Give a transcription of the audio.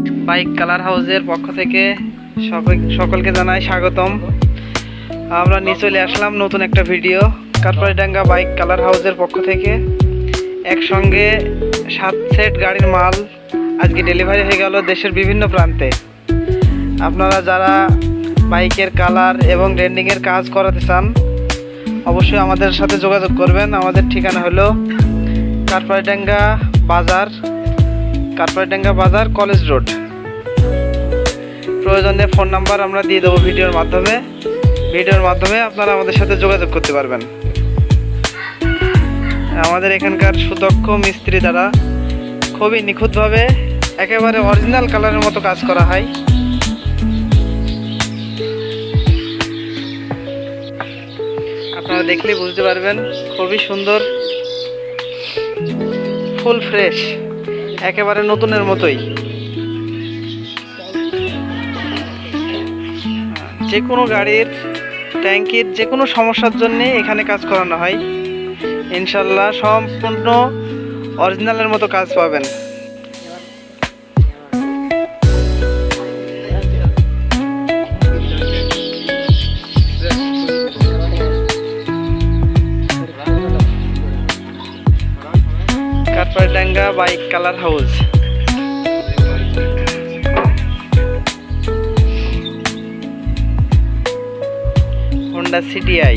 Bike colour হাউসের পক্ষ থেকে সকল- সকলকে জানাই স্বাগতম। আমরা নিয়ে চলে আসলাম নতুন একটা ভিডিও। কারপাইডাঙ্গা বাইক কালার হাউসের পক্ষ থেকে। একসঙ্গে সাত সেট গাড়ির মাল আজকে ডেলিভারি হয়ে গেল দেশের বিভিন্ন প্রান্তে। আপনারা যারা বাইকের কালার এবং রেন্ডিংয়ের কাজ করাতে চান, অবশ্যই আমাদের সাথে যোগাযোগ করবেন। আমাদের ঠিকানা হলো কারপাইডাঙ্গা বাজার কারপাইডাঙ্গা বাজার, কলেজ রোড। প্রয়োজনে ফোন নাম্বার আমরা দিয়ে দেবো ভিডিওর মাধ্যমে। ভিডিওর মাধ্যমে আপনারা আমাদের সাথে যোগাযোগ করতে পারবেন। আমাদের এখানকার সুদক্ষ মিস্ত্রি দ্বারা খুবই নিখুঁতভাবে একেবারে অরিজিনাল কালারের মতো কাজ করা হয়। আপনারা দেখলেই বুঝতে পারবেন, খুবই সুন্দর ফুল ফ্রেশ একেবারে নতুনের মতোই। যে কোনো গাড়ির, ট্যাঙ্কির যে কোনো সমস্যার জন্যে এখানে কাজ করানো হয়। ইনশাল্লাহ সম্পূর্ণ অরিজিনালের মতো কাজ পাবেন। Kathpardanga bike colour house. Honda CTI